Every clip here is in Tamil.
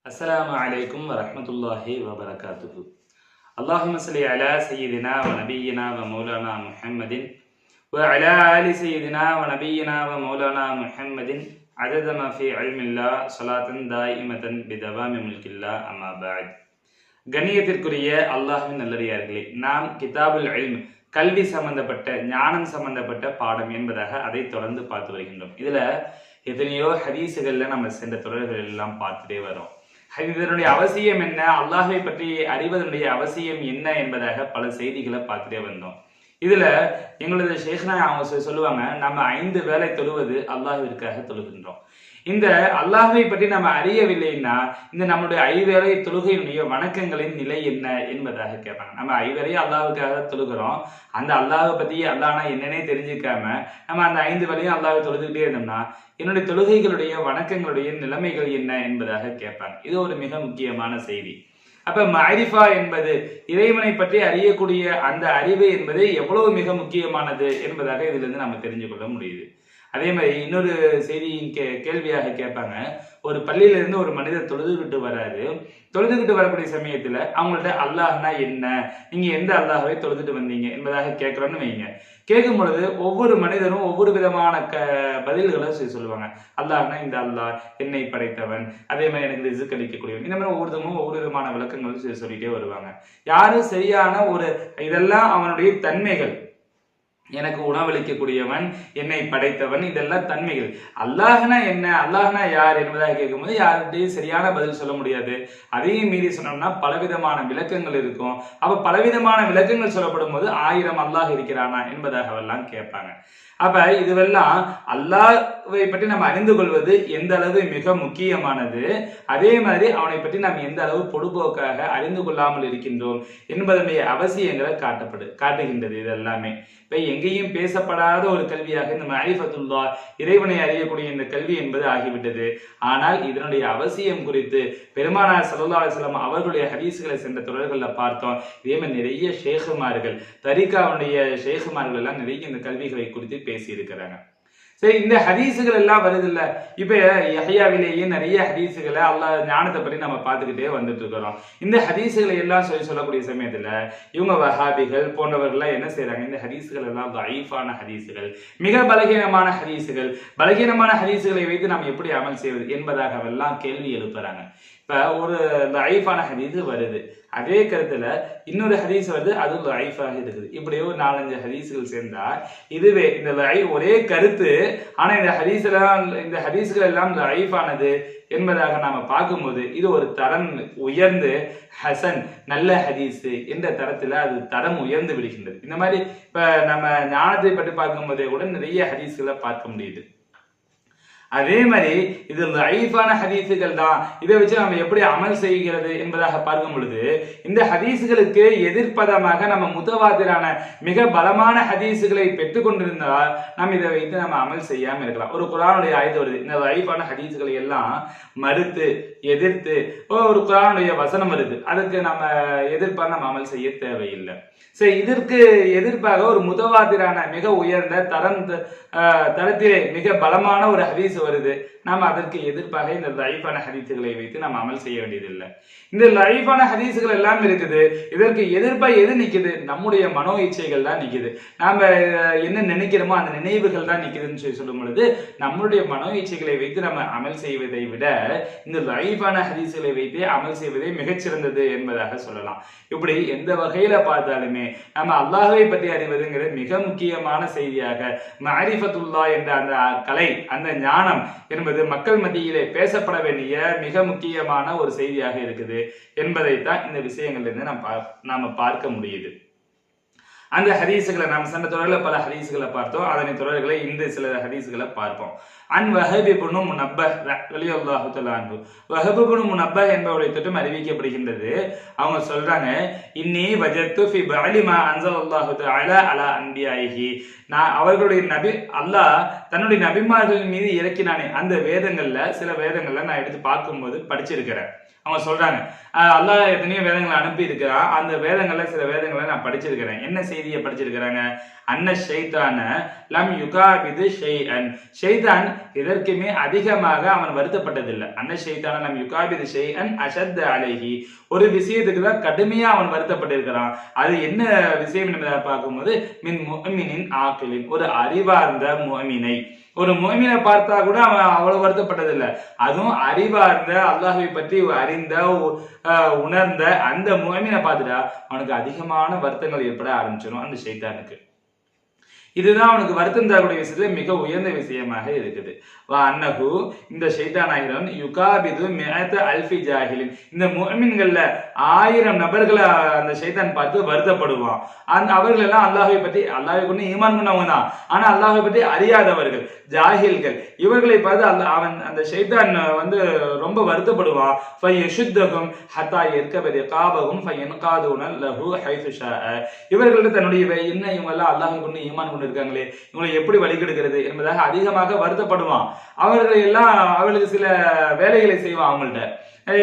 السلام عليكم ورحمة الله وبركاته اللهم صل على سيدنا ونبينا ومولانا محمد وعلى آل سيدنا ونبينا ومولانا محمد عدد ما في علم الله صلاة دائمة بدوام ملك الله أما بعد கண்ணியத்திற்குரிய அல்லாஹ்வின் நல்லடியார்களே நாம் கிதாபுல் இல்ம் கல்வி சம்பந்தப்பட்ட ஞானம் சம்பந்தப்பட்ட பாடம் என்பதாக அதை தொடர்ந்து பார்த்து வருகின்றோம் இதுல எத்தனையோ ஹதீஸுகள்ல நம்ம சென்ற தொடர்கள் எல்லாம் பார்த்துட்டே வரோம் இதனுடைய அவசியம் என்ன? அல்லாஹை பற்றி அறிவதனுடைய அவசியம் என்ன என்பதாக பல செய்திகளை பார்த்துட்டே வந்தோம். இதுல எங்களது ஷேக்னா அவங்க சொல்லுவாங்க நம்ம ஐந்து வேலை தொழுவது அல்லாஹிற்காக தொழுகின்றோம். இந்த அல்லாஹை பற்றி நம்ம அறியவில்லைன்னா இந்த நம்முடைய ஐவேளை தொழுகையினுடைய வணக்கங்களின் நிலை என்ன என்பதாக கேட்பாங்க. நம்ம ஐவேளையே அல்லாவுக்காக தொழுகிறோம். அந்த அல்லாஹ்வை பத்தி அல்லாஹ்னா என்னன்னே தெரிஞ்சுக்காம நம்ம அந்த ஐந்து வேலையும் அல்லாவை தொழுதுகிட்டே இருந்தோம்னா என்னுடைய தொழுகைகளுடைய வணக்கங்களுடைய நிலைமைகள் என்ன என்பதாக கேட்பாங்க. இது ஒரு மிக முக்கியமான செய்தி. அப்ப மரிஃபா என்பது இறைவனை பற்றி அறியக்கூடிய அந்த அறிவு என்பது எவ்வளவு மிக முக்கியமானது என்பதாக இதுல இருந்து நம்ம தெரிஞ்சு கொள்ள முடியுது. அதே மாதிரி இன்னொரு செய்தியின் கே கேள்வியாக கேட்பாங்க. ஒரு பள்ளியிலிருந்து ஒரு மனிதர் தொழுதுகிட்டு வராரு. தொழுதுகிட்டு வரக்கூடிய சமயத்தில் அவங்கள்ட்ட அல்லாஹ்னா என்ன? நீங்கள் எந்த அல்லாஹ்வை தொழுதுட்டு வந்தீங்க என்பதாக கேட்குறோன்னு வைங்க. கேட்கும் பொழுது ஒவ்வொரு மனிதரும் ஒவ்வொரு விதமான க பதில்களை சொல்லுவாங்க. அல்லாஹ்னா இந்த அல்லாஹ் என்னை படைத்தவன். அதே மாதிரி எனக்கு ரிசுக் அளிக்கக்கூடியவன். இந்த மாதிரி ஒவ்வொருத்தவங்களும் ஒவ்வொரு விதமான விளக்கங்களும் சொல்லிட்டே வருவாங்க. யாரும் சரியான ஒரு இதெல்லாம் அவனுடைய தன்மைகள். எனக்கு உணவளிக்கக்கூடியவன் என்னை படைத்தவன் இதெல்லாம் தன்மைகள். அல்லாஹ்னா என்ன? அல்லாஹ்னா யார் என்பதாக கேட்கும்போது யார்கிட்டையும் சரியான பதில் சொல்ல முடியாது. அதையும் மீறி சொன்னோம்னா பலவிதமான விளக்கங்கள் இருக்கும். அப்ப பலவிதமான விளக்கங்கள் சொல்லப்படும் போது ஆயிரம் அல்லாஹ் இருக்கிறானா என்பதாகவெல்லாம் கேட்பாங்க. அப்ப இதுவெல்லாம் அல்லாவை பற்றி நம்ம அறிந்து கொள்வது எந்த அளவு மிக முக்கியமானது? அதே மாதிரி அவனை பற்றி நாம் எந்த அளவு பொதுபோக்காக அறிந்து கொள்ளாமல் இருக்கின்றோம் என்பதனுடைய அவசியங்களை காட்டப்படு காட்டுகின்றது இது எல்லாமே. இப்ப எங்கேயும் பேசப்படாத ஒரு கல்வியாக இந்த மாரிஃபத்துல்லா இறைவனை அறியக்கூடிய இந்த கல்வி என்பது ஆகிவிட்டது. ஆனால் இதனுடைய அவசியம் குறித்து பெருமானார் சல்லா அலைஹி அவர்களுடைய ஹதீஸ்களை சென்ற தொடர்களில் பார்த்தோம். இதே மாதிரி நிறைய ஷேகுமார்கள் தரிகாவுடைய ஷேகுமார்கள் எல்லாம் நிறைய இந்த கல்விகளை குறித்து பேசியிருக்கிறாங்க. சரி இந்த ஹதீஸுகள் எல்லாம் வருது இல்ல இப்ப யஹ்யாவிலேயே நிறைய ஹதீஸுகளை அல்லாஹ் ஞானத்தை பற்றி நம்ம பார்த்துக்கிட்டே வந்துட்டு இருக்கிறோம். இந்த ஹதீஸுகளை எல்லாம் சொல்லி சொல்லக்கூடிய சமயத்துல இவங்க வஹாபிகள் போன்றவர்கள்லாம் என்ன செய்யறாங்க இந்த ஹதீஸுகள் எல்லாம் தைஃபான ஹதீஸுகள் மிக பலகீனமான ஹதீஸுகள். பலகீனமான ஹதீஸுகளை வைத்து நாம் எப்படி அமல் செய்வது என்பதாகவெல்லாம் கேள்வி எழுப்புறாங்க. இப்போ ஒரு லைஃபான ஹதீஸ் வருது. அதே கருத்தில் இன்னொரு ஹதீஸ் வருது அது லைஃபாக இருக்குது. இப்படி ஒரு நாலஞ்சு ஹதீஸ்கள் சேர்ந்தா இதுவே இந்த லை ஒரே கருத்து ஆனால் இந்த ஹதீஸ் எல்லாம் இந்த ஹதீஸ்கள் எல்லாம் லைஃபானது என்பதாக நாம் பார்க்கும்போது இது ஒரு தரம் உயர்ந்து ஹசன் நல்ல ஹதீஸு என்ற தரத்தில் அது தரம் உயர்ந்து விடுகின்றது. இந்த மாதிரி இப்போ நம்ம ஞானத்தை பற்றி பார்க்கும்போதே கூட நிறைய ஹதீஸ்களை பார்க்க முடியுது. அதே மாதிரி இது லைஃபான ஹதீஸுகள் தான். இதை வச்சு நம்ம எப்படி அமல் செய்கிறது என்பதாக பார்க்கும் பொழுது இந்த ஹதீஸுகளுக்கு எதிர்ப்பதமாக நம்ம முத்தவாதிரான மிக பலமான ஹதீஸுகளை பெற்றுக்கொண்டிருந்தால் நாம் இதை வைத்து நம்ம அமல் செய்யாமல் இருக்கலாம். ஒரு குரானுடைய ஆயுதம் வருது இந்த லைஃபான ஹதீஸுகளை எல்லாம் மறுத்து எதிர்த்து ஒரு குரானுடைய வசனம் வருது. அதுக்கு நம்ம எதிர்ப்பா நம்ம அமல் செய்ய தேவையில்லை. சரி இதற்கு எதிர்ப்பாக ஒரு முதவாதிரான மிக உயர்ந்த தரம் தரத்திலே மிக பலமான ஒரு ஹதீஸ் வருது. நாம அதற்கு எதிர்ப்பாக இந்த லைஃபான ஹதீஸுகளை வைத்து நாம் அமல் செய்ய வேண்டியதில்லை. இந்த லைஃபான ஹதீஸுகள் எல்லாம் இருக்குது. இதற்கு எதிர்ப்பாக எது நிக்குது? நம்முடைய மனோ இச்சைகள் தான் நிக்குது. நாம என்ன நினைக்கிறோமோ அந்த நினைவுகள் தான் நிக்குதுன்னு சொல்லி சொல்லும் பொழுது நம்மளுடைய மனோ இச்சைகளை வைத்து நம்ம அமல் செய்வதை விட இந்த லைஃபான ஹதீஸ்களை வைத்தே அமல் செய்வதே மிகச்சிறந்தது என்பதாக சொல்லலாம். இப்படி எந்த வகையில பார்த்தாலுமே நம்ம அல்லாஹுவை பற்றி அறிவதுங்கிறது மிக முக்கியமான செய்தியாக மாரிஃபத்துல்லா என்ற அந்த கலை அந்த ஞானம் என்பது மக்கள் மத்தியிலே பேசப்பட வேண்டிய மிக முக்கியமான ஒரு செய்தியாக இருக்குது என்பதைத்தான் இந்த விஷயங்கள்லேருந்து நாம் பா- நாம பார்க்க முடியுது. அந்த ஹதீஸுகளை நாம் சென்ற தொடரில் பல ஹதீஸுகளை பார்த்தோம். அதனை தொடர்களை இந்த சில ஹதீஸுகளை பார்ப்போம். அன் வஹபிபுனு முனப்பஹ் வெளியல்லாஹு தலான்ஹு வஹபிபுனு முனப்பஹ் என்பவருடைய திட்டம் அறிவிக்கப்படுகின்றது. அவங்க சொல்றாங்க இன்னி வஜத்து ஃபி பஅலிமா அன்ஸலல்லாஹு தஆலா அலா அன்பியாயி நான் அவர்களுடைய நபி அல்லாஹ் தன்னுடைய நபிமார்கள் மீது இறக்கினானே. அந்த வேதங்கள்ல சில வேதங்கள்ல நான் எடுத்து பார்க்கும்போது படிச்சிருக்கிறேன். அவங்க சொல்றாங்க. ஆஹ் அல்லாஹ் எத்தனையோ வேதங்களை அனுப்பி இருக்கிறா அந்த வேதங்கள்ல சில வேதங்களை நான் படிச்சிருக்கிறேன். என்ன செய்தியை படிச்சிருக்கிறாங்க? அன்ன ஷெய்தான லம் யுகாபிது ஷெய்அன் ஷெய்தான் இதற்குமே அதிகமாக அவன் வருத்தப்பட்டதில்லை. அன்ன ஷெய்தான லம் யுகாபிது ஷெய்அன் அஷத் அலைஹி. ஒரு விஷயத்துக்கு தான் கடுமையா அவன் வருத்தப்பட்டிருக்கிறான். அது என்ன விஷயம் என்பதை பார்க்கும்போது மின் முஹ்மினின் ஆக்கிலின். ஒரு அறிவார்ந்த முகமினை ஒரு முஹ்மினை பார்த்தா கூட அவன் அவ்வளவு வருத்தப்பட்டதில்லை. அதுவும் அறிவார்ந்த அல்லாஹை பற்றி அறிந்த ஆஹ் உணர்ந்த அந்த முஹ்மினை பார்த்துட்டா அவனுக்கு அதிகமான வருத்தங்கள் ஏற்பட ஆரம்பிச்சிடும் அந்த ஷைத்தானுக்கு. இதுதான் அவனுக்கு வருத்தம் தரக்கூடிய விஷயத்துல மிக உயர்ந்த விஷயமாக இருக்குது. வா அன்னகு இந்த ஷைத்தானாகிறவன் யுகாபிது மேத்த அல்ஃபி ஜாஹிலின். இந்த முகமின்கள்ல ஆயிரம் நபர்களை அந்த ஷைத்தான் பார்த்து வருத்தப்படுவான். அந்த அவர்கள் எல்லாம் அல்லாஹை பற்றி அல்லாஹை கொண்டு ஈமான் பண்ணவங்க தான். ஆனா அல்லாஹை பற்றி அறியாதவர்கள் ஜாகில்கள். இவர்களை பார்த்து அல்ல அவன் அந்த ஷைத்தான் வந்து ரொம்ப வருத்தப்படுவான். ஃபை ஹத்தா எற்கபதி காபகும் ஃபை லஹு ஹைஃபு இவர்கள்ட்ட தன்னுடைய என்ன இவங்க எல்லாம் அல்லாஹை கொண்டு ஈமான் கொண்டு இருக்காங்களே இவங்களை எப்படி வழிகெடுக்கிறது என்பதாக அதிகமாக வருத்தப்படுவான். அவர்களை எல்லாம் அவர்களுக்கு சில வேலைகளை செய்வான் அவங்கள்ட்ட.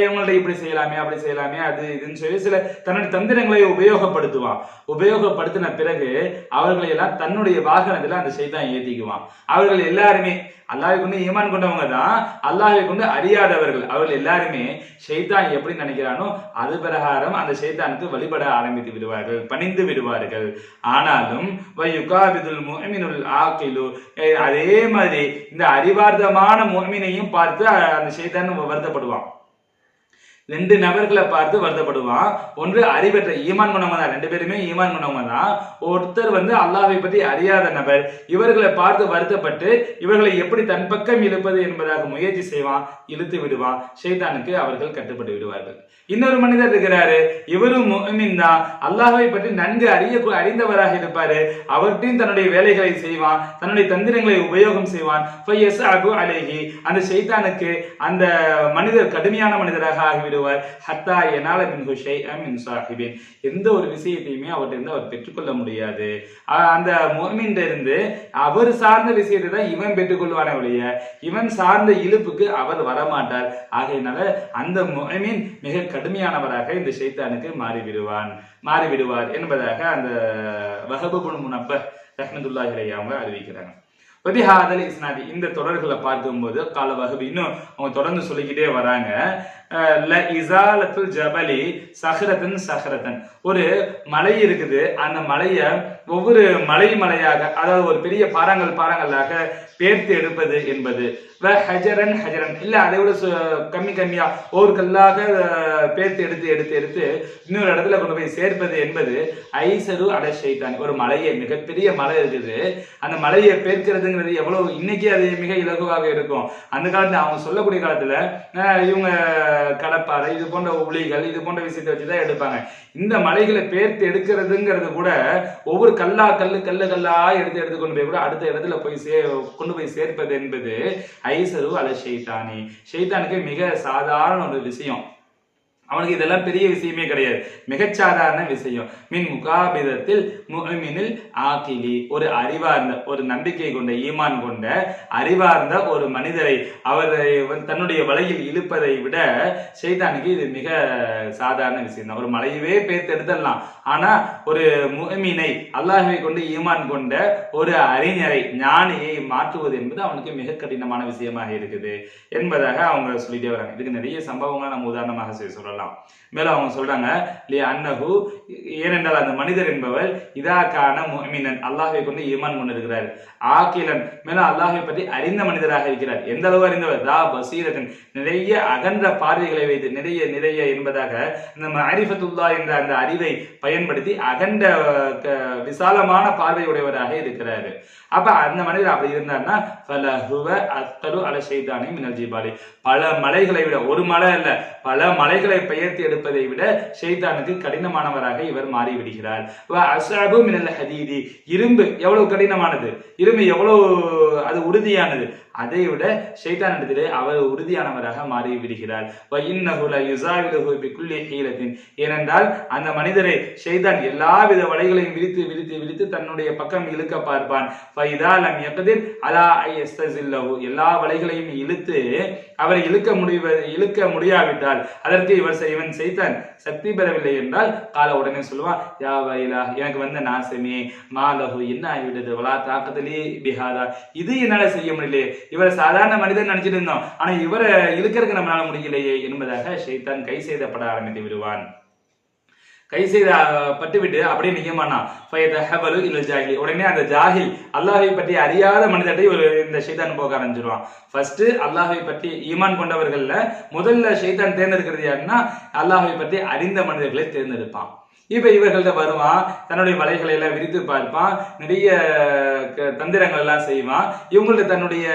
இவங்கள்ட்ட இப்படி செய்யலாமே அப்படி செய்யலாமே அது இதுன்னு சொல்லி சில தன்னுடைய தந்திரங்களை உபயோகப்படுத்துவான். உபயோகப்படுத்தின பிறகு அவர்களை எல்லாம் தன்னுடைய வாகனத்தில் அந்த செய்தான் ஏத்திக்குவான். அவர்கள் எல்லாருமே அல்லாஹை கொண்டு ஈமான் கொண்டவங்க தான் அல்லாஹை கொண்டு அறியாதவர்கள். அவர்கள் எல்லாருமே ஷைத்தான் எப்படி நினைக்கிறானோ அது பிரகாரம் அந்த ஷைத்தானுக்கு வழிபட ஆரம்பித்து விடுவார்கள் பணிந்து விடுவார்கள். ஆனாலும் வயுகாபிதுல் முஹமினுல் ஆக்கிலு அதே மாதிரி இந்த அறிவார்த்தமான முஹமினையும் பார்த்து அந்த ஷைத்தான் வருத்தப்படுவான். ரெண்டு நபர்களை பார்த்து வருத்தப்படுவான். ஒன்று அறிவற்ற ஈமான் குணவங்க தான் ரெண்டு பேருமே ஈமான் குணவங்க தான். ஒருத்தர் வந்து அல்லாஹை பற்றி அறியாத நபர் இவர்களை பார்த்து வருத்தப்பட்டு இவர்களை எப்படி தன் பக்கம் இழுப்பது என்பதாக முயற்சி செய்வான் இழுத்து விடுவான். ஷைதானுக்கு அவர்கள் கட்டுப்பட்டு விடுவார்கள். இன்னொரு மனிதர் இருக்கிறாரு இவரும் முஃமின் தான். அல்லாஹை பற்றி நன்கு அறிய அறிந்தவராக இருப்பாரு. அவர்கிட்டையும் தன்னுடைய வேலைகளை செய்வான் தன்னுடைய தந்திரங்களை உபயோகம் செய்வான். ஃபயஸ்அபு அந்த ஷைதானுக்கு அந்த மனிதர் கடுமையான மனிதராக ஆகிவிடுவார் ஹத்தா எனால மின் ஹுஷை மின் சாஹிபின். எந்த ஒரு விஷயத்தையுமே அவர்கிட்ட அவர் பெற்றுக்கொள்ள முடியாது. அந்த முஹ்மின்ட இருந்து அவர் சார்ந்த விஷயத்தை தான் இவன் பெற்றுக்கொள்வானே ஒழிய இவன் சார்ந்த இழுப்புக்கு அவர் வரமாட்டார். ஆகையினால அந்த மோமின் மிக கடுமையானவராக இந்த ஷைத்தானுக்கு மாறிவிடுவான். மாறிவிடுவார் என்பதாக அந்த வஹபுபுன் முனப்ப ரஹ்மத்துல்லாஹி அவங்க அறிவிக்கிறாங்க. வதிஹாதல் இஸ்னாதி இந்த தொடர்களை பார்க்கும்போது கால வகுப்பு இன்னும் அவங்க தொடர்ந்து சொல்லிக்கிட்டே வராங்க. இசாலத்துல் ஜபலி சஹரத்தன் சஹரத்தன் ஒரு மலை இருக்குது. அந்த மலையை ஒவ்வொரு மலை மலையாக அதாவது ஒரு பெரிய பாறாங்கல் பாறாங்கல்லாக பேர்த்து எடுப்பது என்பது. வ ஹஜரன் ஹஜரன். இல்லை அதை விட கம்மி கம்மியாக ஒவ்வொரு கல்லாக பேர்த்து எடுத்து எடுத்து எடுத்து இன்னொரு இடத்துல கொண்டு போய் சேர்ப்பது என்பது ஐசரு அட ஷைத்தான். ஒரு மலையை மிகப்பெரிய மலை இருக்குது. அந்த மலையை பேர்க்கிறதுங்கிறது எவ்வளவு இன்னைக்கு அது மிக இலகுவாக இருக்கும். அந்த காலத்தில் அவங்க சொல்லக்கூடிய காலத்தில் இவங்க கடப்பாறை இது போன்ற உளிகள் இது போன்ற விஷயத்தை வச்சுதான் எடுப்பாங்க. இந்த மலைகளை பேர்த்து எடுக்கிறதுங்கிறது கூட ஒவ்வொரு கல்லா கல்லு கல்லு கல்லா எடுத்து எடுத்து கொண்டு போய் கூட அடுத்த இடத்துல போய் சே கொண்டு போய் சேர்ப்பது என்பது ஐசரு அல ஷெய்தானி ஷெய்தானுக்கு மிக சாதாரண ஒரு விஷயம். அவனுக்கு இதெல்லாம் பெரிய விஷயமே கிடையாது. மிகச்சாதாரண விஷயம். மின் முகாபிதத்தில் முஹ்மினில் ஆக்கிலி ஒரு அறிவார்ந்த ஒரு நம்பிக்கை கொண்ட ஈமான் கொண்ட அறிவார்ந்த ஒரு மனிதரை அவரை வந்து தன்னுடைய வலையில் இழுப்பதை விட செய்தானுக்கு இது மிக சாதாரண விஷயம் தான் ஒரு மலையவே பேர்த்து எடுத்துடலாம். ஆனா ஒரு முஹ்மினை அல்லாஹ்வை கொண்டு ஈமான் கொண்ட ஒரு அறிஞரை ஞானியை மாற்றுவது என்பது அவனுக்கு மிக கடினமான விஷயமாக இருக்குது என்பதாக அவங்க சொல்லிட்டே வராங்க. இதுக்கு நிறைய சம்பவங்களை நம்ம உதாரணமாக சொல்லலாம். சொல்லலாம் மேலும் அவங்க சொல்றாங்க லி அன்னஹு ஏனென்றால் அந்த மனிதர் என்பவர் இதாக்கான முஹ்மினன் அல்லாஹை கொண்டு ஈமான் கொண்டிருக்கிறார். ஆக்கிலன் மேலும் அல்லாஹை பற்றி அறிந்த மனிதராக இருக்கிறார். எந்த அளவு அறிந்தவர்? தா பசீரதன் நிறைய அகன்ற பார்வைகளை வைத்து நிறைய நிறைய என்பதாக இந்த மரிஃபத்துல்லா என்ற அந்த அறிவை பயன்படுத்தி அகண்ட க- விசாலமான பார்வையுடையவராக இருக்கிறாரு. அப்ப அந்த மனிதர் அப்படி இருந்தார்னா ஃபலஹுவ அத்தரு அல ஷைத்தானி மினல் ஜிபாலி. பல மலைகளை விட ஒரு மலை அல்ல பல மலைகளை பெயர்த்து எடுப்பதை விட ஷெய்தானுக்கு கடினமானவராக இவர் மாறிவிடுகிறார். விடுகிறார் மினல் ஹதீதி. இரும்பு எவ்வளவு கடினமானது? இரும்பு எவ்வளவு அது உறுதியானது? அதை விட ஷைத்தான் இடத்திலே அவர் உறுதியானவராக மாறி விடுகிறார் ஏனென்றால் அந்த மனிதரை ஷைத்தான் எல்லாவித வலைகளையும் விரித்து விரித்து விரித்து தன்னுடைய பக்கம் இழுக்க பார்ப்பான். அலா எல்லா வலைகளையும் இழுத்து அவரை இழுக்க முடிவ இழுக்க முடியாவிட்டால் அதற்கு இவர் இவன் செய்தான் சக்தி பெறவில்லை என்றால் கால உடனே சொல்லுவான் யா வயலா எனக்கு வந்த நாசமே. மாலகு என்ன ஆகிவிட்டது? வலா தாக்கத்திலே பிஹாதா இது என்னால செய்ய முடியலையே. இவரை சாதாரண மனிதன் நினைச்சிட்டு இருந்தோம். ஆனா இவரை இழுக்கிறதுக்கு நம்மளால முடியலையே என்பதாக ஷைத்தான் கை செய்தப்பட ஆரம்பித்து விடுவான். கை செய்த பட்டுவிட்டு அப்படியே நியமானா மாட்டான். இல்ல ஜாகி உடனே அந்த ஜாகி அல்லாஹை பற்றி அறியாத மனிதர்கிட்ட ஒரு இந்த ஷைதான் போக ஆரம்பிச்சிருவான். ஃபர்ஸ்ட் அல்லாஹை பற்றி ஈமான் கொண்டவர்கள்ல முதல்ல ஷைதான் தேர்ந்தெடுக்கிறது யாருன்னா அல்லாஹை பற்றி அறிந்த மனிதர்களை தேர்ந்தெடுப்பான். இப்ப இவர்கள்ட்ட வருவான் தன்னுடைய வலைகளை எல்லாம் விரித்து பார்ப்பான் நிறைய க- தந்திரங்கள் எல்லாம் செய்வான். இவங்கள்ட்ட தன்னுடைய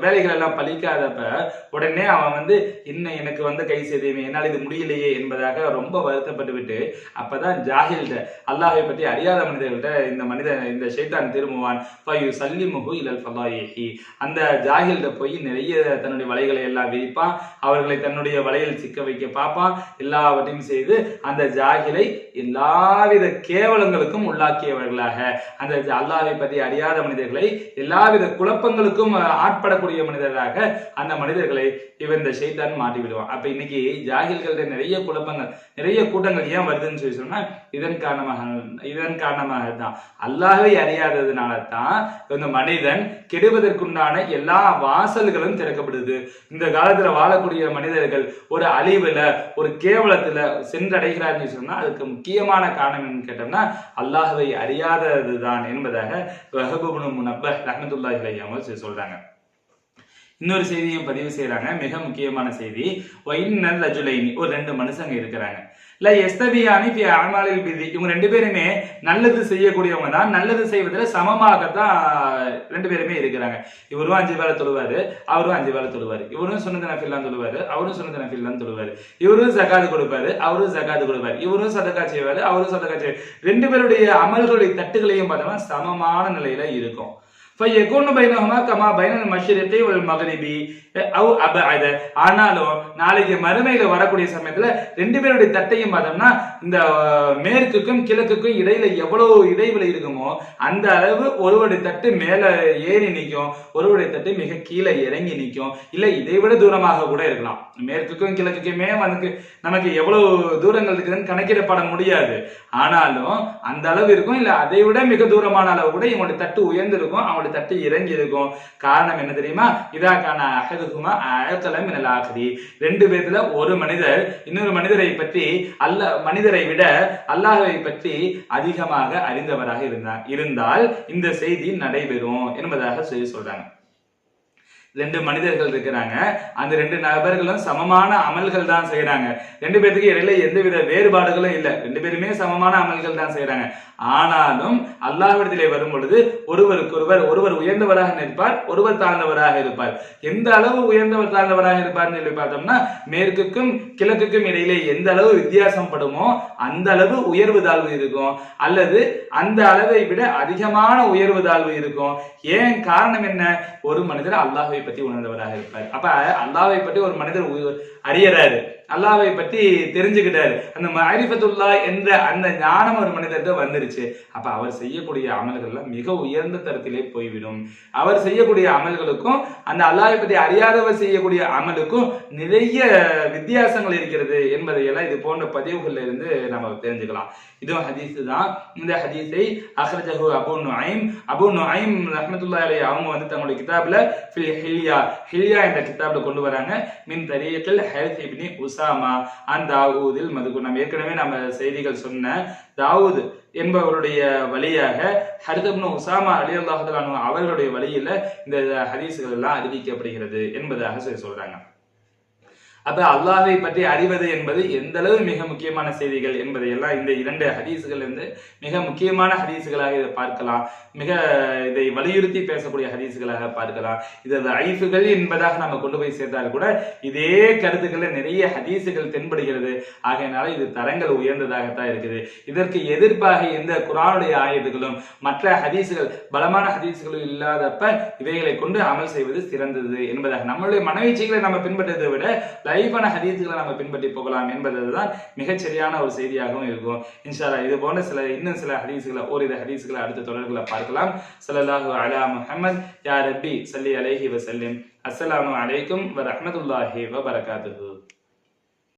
வேலைகள் எல்லாம் பழிக்காதப்ப உடனே அவன் வந்து இன்னும் எனக்கு வந்து கை செய்தேன் என்னால் இது முடியலையே என்பதாக ரொம்ப வருத்தப்பட்டு விட்டு அப்பதான் ஜாஹில்ட அல்லாஹை பற்றி அறியாத மனிதர்கள்ட்ட இந்த மனிதன் இந்த ஷைத்தான் திரும்புவான். ஃபயு சல்லிமுஹு இலல் ஃபலாயிஹி அந்த ஜாஹில்ட போய் நிறைய தன்னுடைய வலைகளை எல்லாம் விரிப்பான். அவர்களை தன்னுடைய வலையில் சிக்க வைக்க பார்ப்பான். எல்லாவற்றையும் செய்து அந்த ஜாகிலை எல்லாவித கேவலங்களுக்கும் உள்ளாக்கியவர்களாக. அந்த அல்லாவை பற்றி அறியாத மனிதர்களை எல்லாவித குழப்பங்களுக்கும் ஆட்படக்கூடிய மனிதராக அந்த மனிதர்களை இவன் இந்த செய்தான் மாட்டி விடுவான். அப்ப இன்னைக்கு ஜாகில்கள்ட்ட நிறைய குழப்பங்கள் நிறைய கூட்டங்கள் ஏன் வருதுன்னு சொல்லி சொன்னா இதன் காரணமாக இதன் காரணமாக தான் அல்லாவை அறியாததுனால தான் இந்த மனிதன் கெடுவதற்குண்டான எல்லா வாசல்களும் திறக்கப்படுது. இந்த காலத்துல வாழக்கூடிய மனிதர்கள் ஒரு அழிவுல ஒரு கேவலத்துல சென்றடைகிறார்னு சொன்னா அதுக்கு முக்கியமான காரணம் என்னன்னு கேட்டோம்னா அல்லாஹ்வை அறியாததுதான் என்பதாக வஹபுபுனு முனப்ப ரஹமத்துல்லாஹி அலைஹி சொல்றாங்க. இன்னொரு செய்தியும் பதிவு செய்யறாங்க. மிக முக்கியமான செய்தி ஒயின்னல் ரஜுலைனி ஒரு ரெண்டு மனுஷங்க இருக்கிறாங்க. இல்ல எஸ்தபியானி பி அமாலில் பிதி இவங்க ரெண்டு பேருமே நல்லது செய்யக்கூடியவங்க தான். நல்லது செய்வதில் சமமாகத்தான் ரெண்டு பேருமே இருக்கிறாங்க. இவரும் அஞ்சு வேலை தொழுவாரு அவரும் அஞ்சு வேலை தொழுவாரு. இவரும் சுனந்த நஃபில்லாம் தொழுவாரு அவரும் சுனந்த நஃபில்லாம் தொழுவாரு. இவரும் ஜகாது கொடுப்பாரு அவரும் ஜகாது கொடுப்பாரு. இவரும் சதக்கா செய்வாரு அவரும் சதக்கா செய்வார். ரெண்டு பேருடைய அமல்களுடைய தட்டுகளையும் பார்த்தோம்னா சமமான நிலையில இருக்கும். ஃபையகுன் பைனஹுமா கமா பைனல் மஷ்ரிகி வல் மகரிபி அவ் அபஅத ஆனாலும் நாளைக்கு மறுமையில வரக்கூடிய சமயத்துல ரெண்டு பேருடைய தட்டையும் பார்த்தோம்னா இந்த மேற்குக்கும் கிழக்குக்கும் இடையில எவ்வளவு இடைவெளி இருக்குமோ அந்த அளவு ஒருவருடைய தட்டு மேல ஏறி நிற்கும் ஒருவருடைய தட்டு மிக கீழே இறங்கி நிற்கும் இல்ல இதை விட தூரமாக கூட இருக்கலாம் மேற்குக்கும் கிழக்குக்குமே நமக்கு நமக்கு எவ்வளவு தூரங்கள் இருக்குதுன்னு கணக்கிடப்பட முடியாது ஆனாலும் அந்த அளவு இருக்கும் இல்ல அதை விட மிக தூரமான அளவு கூட இவங்களுடைய தட்டு உயர்ந்திருக்கும் அவங்களுடைய தட்டு இறங்கி இருக்கும் காரணம் என்ன தெரியுமா? இதாக்கான அகதுகுமா அழத்தலம் என ஆகுதி ரெண்டு பேர்ல ஒரு மனிதர் இன்னொரு மனிதரை பற்றி அல்ல மனிதரை விட அல்லாஹவை பற்றி அதிகமாக அறிந்தவராக இருந்தார் இருந்தால் இந்த செய்தி நடைபெறும் என்பதாக சொல்லி சொல்றாங்க. ரெண்டு மனிதர்கள் இருக்கிறாங்க. அந்த ரெண்டு நபர்களும் சமமான அமல்கள் தான் செய்யறாங்க ரெண்டு பேருக்கு இடையில எந்தவித வேறுபாடுகளும் இல்லை. ரெண்டு பேருமே சமமான அமல்கள் தான் செய்யறாங்க ஆனாலும் அல்லாஹ்விடத்திலே வரும் பொழுது ஒருவருக்கொருவர் ஒருவர் உயர்ந்தவராக நிற்பார் ஒருவர் தாழ்ந்தவராக இருப்பார். எந்த அளவு உயர்ந்தவர் தாழ்ந்தவராக இருப்பார்னு சொல்லி பார்த்தோம்னா மேற்குக்கும் கிழக்குக்கும் இடையிலே எந்த அளவு வித்தியாசம் படுமோ அந்த அளவு உயர்வு தாழ்வு இருக்கும். அல்லது அந்த அளவை விட அதிகமான உயர்வு தாழ்வு இருக்கும். ஏன் காரணம் என்ன? ஒரு மனிதர் அல்லாஹை பற்றி உணர்ந்தவராக இருப்பார். அப்ப அல்லாவை பற்றி ஒரு மனிதர் அறியறாரு. அல்லாவை பற்றி தெரிஞ்சுக்கிட்டாரு. அந்த மாரிஃபத்துல்லா என்ற அந்த ஞானம் ஒரு மனிதர்கிட்ட வந்துருச்சு. அப்ப அவர் செய்யக்கூடிய அமல்கள்லாம் மிக உயர்ந்த தரத்திலே போய்விடும். அவர் செய்யக்கூடிய அமல்களுக்கும் அந்த அல்லாவை பற்றி அறியாதவர் செய்யக்கூடிய அமலுக்கும் நிறைய வித்தியாசங்கள் இருக்கிறது என்பதையெல்லாம் இது போன்ற பதிவுகள்ல இருந்து நம்ம தெரிஞ்சுக்கலாம். இதுவும் ஹதீஸ் தான். இந்த ஹதீஸை அஹ்ரஜஹு அபு நுஐம் அபு நுஐம் ரஹமத்துல்லா அலைஹி அவங்க வந்து தங்களுடைய கிதாப்ல ஹில்யா ஹில்யா என்ற கிதாப்ல கொண்டு வராங்க. மின் தரியத்தில் ஹெல்த் இப்னி உசாமா அண்ட் தாவூதில் மதுகு நம்ம ஏற்கனவே நம்ம செய்திகள் சொன்ன தாவூத் என்பவருடைய வழியாக ஹரிதப்னு உசாமா அலி அல்லாஹு அவர்களுடைய வழியில இந்த ஹதீஸ்கள் எல்லாம் அறிவிக்கப்படுகிறது என்பதாக சொல்லி சொல்றாங்க. அப்ப அல்லாஹை பற்றி அறிவது என்பது எந்த அளவு மிக முக்கியமான செய்திகள் என்பதை எல்லாம் இந்த இரண்டு ஹதீஸுகள் இருந்து மிக முக்கியமான ஹதீஸுகளாக இதை பார்க்கலாம். மிக இதை வலியுறுத்தி பேசக்கூடிய ஹதீஸுகளாக பார்க்கலாம். இது ஐஃபுகள் என்பதாக நம்ம கொண்டு போய் சேர்த்தால் கூட இதே கருத்துக்களை நிறைய ஹதீஸுகள் தென்படுகிறது. ஆகையினால இது தரங்கள் உயர்ந்ததாகத்தான் இருக்குது. இதற்கு எதிர்ப்பாக எந்த குரானுடைய ஆயத்துகளும் மற்ற ஹதீஸுகள் பலமான ஹதீஸுகளும் இல்லாதப்ப இவைகளை கொண்டு அமல் செய்வது சிறந்தது என்பதாக. நம்மளுடைய மனவீச்சைகளை நம்ம பின்பற்றதை விட லைவான ஹதீத்துகளை நம்ம பின்பற்றி போகலாம் என்பதுதான் மிகச் சரியான ஒரு செய்தியாகவும் இருக்கும். இன்ஷாலா இது போன்ற சில இன்னும் சில ஹதீஸுகளை ஓரிரு ஹதீஸுகளை அடுத்த தொடர்களை பார்க்கலாம். ஸல்லல்லாஹு அலா முஹம்மத். யா ரப்பி சல்லி அலேஹி வசல்லிம் அஸ்லாம் அலைக்கும் வரமத்துல்லாஹி ரஹ்மத்துல்லாஹி